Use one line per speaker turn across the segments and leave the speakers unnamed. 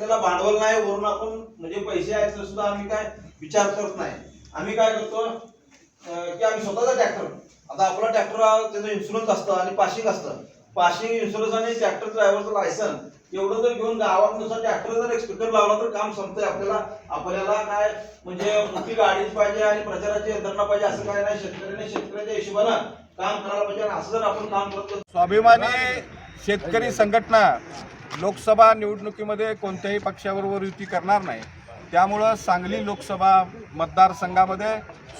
आपल्याला भांडवल नाही वरून आपण म्हणजे पैसे आहेत सुद्धा आम्ही काय विचार करत नाही. आम्ही काय करतो की आम्ही स्वतःचा ट्रॅक्टर आता आपला ट्रॅक्टर त्याचं इन्शुरन्स असतं आणि पाशिंग असतं. पाशिंग इन्शुरन्स आणि ट्रॅक्टर ड्रायव्हरचं लायसन एवढं जर घेऊन गावातनुसार ट्रॅक्टर जर एक स्पीकर लावला तर काम संपतंय. आपल्याला आपल्याला काय म्हणजे मोठी गाडीच पाहिजे आणि प्रचाराची यंत्रणा पाहिजे असं काय नाही. शेतकऱ्याने शेतकऱ्याच्या हिशोबानं काम करायला पाहिजे आणि असं जर आपण काम करतो.
स्वाभिमानी शेतकरी संघटना लोकसभा निवडणुकीमध्ये कोणत्याही पक्षाबरोबर युती करणार नाही. त्यामुळं सांगली लोकसभा मतदारसंघामध्ये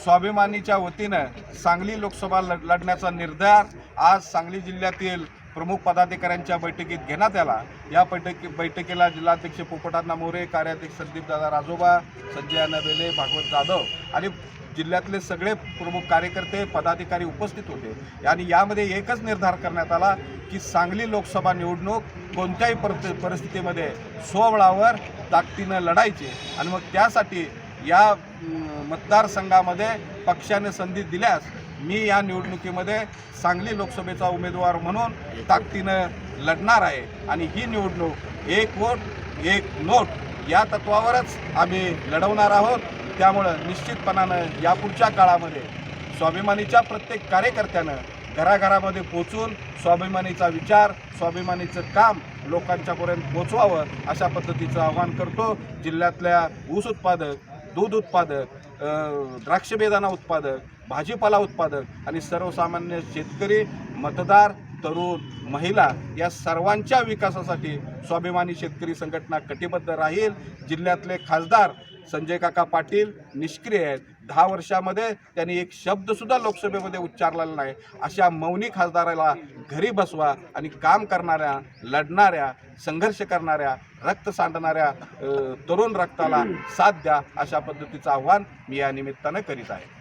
स्वाभिमानीच्या वतीनं सांगली लोकसभा लढ लढण्याचा निर्धार आज सांगली जिल्ह्यातील प्रमुख पदाधिकाऱ्यांच्या बैठकीत घेण्यात आला. या बैठकी बैठकीला जिल्हाध्यक्ष पोपटांना मोरे कार्याध्यक्ष संदीपदादा राजोबा संजय बेले भागवत जाधव आणि जिल्ह्यातले सगळे प्रमुख कार्यकर्ते पदाधिकारी उपस्थित होते. आणि यामध्ये एकच निर्धार करण्यात आला की सांगली लोकसभा निवडणूक कोणत्याही पर परिस्थितीमध्ये स्वबळावर ताकदीनं लढायची. आणि मग त्यासाठी या मतदारसंघामध्ये पक्षाने संधी दिल्यास मी या निवडणुकीमध्ये सांगली लोकसभेचा उमेदवार म्हणून ताकदीनं लढणार आहे. आणि ही निवडणूक एक वोट एक नोट या तत्वावरच आम्ही लढवणार आहोत. त्यामुळं निश्चितपणानं यापुढच्या काळामध्ये स्वाभिमानीच्या प्रत्येक कार्यकर्त्यानं घराघरामध्ये पोचून स्वाभिमानीचा विचार स्वाभिमानीचं काम लोकांच्यापर्यंत पोचवावं अशा पद्धतीचं आवाहन करतो. जिल्ह्यातल्या ऊस उत्पादक दूध उत्पादक द्राक्ष बेदाना उत्पादक भाजीपाला उत्पादक आणि सर्वसामान्य शेतकरी मतदार तरुण महिला या सर्वांच्या विकासासाठी स्वाभिमानी शेतकरी संघटना कटिबद्ध राहील. जिल्ह्यातले खासदार संजय काका पाटील निष्क्रिय आहेत. दहा वर्षामध्ये त्यांनी एक शब्दसुद्धा लोकसभेमध्ये उच्चारलेला नाही. अशा मौनी खासदाराला घरी बसवा आणि काम करणाऱ्या लढणाऱ्या संघर्ष करणाऱ्या रक्त सांडणाऱ्या तरुण रक्ताला साथ द्या अशा पद्धतीचं आव्हान मी या निमित्तानं करीत आहे.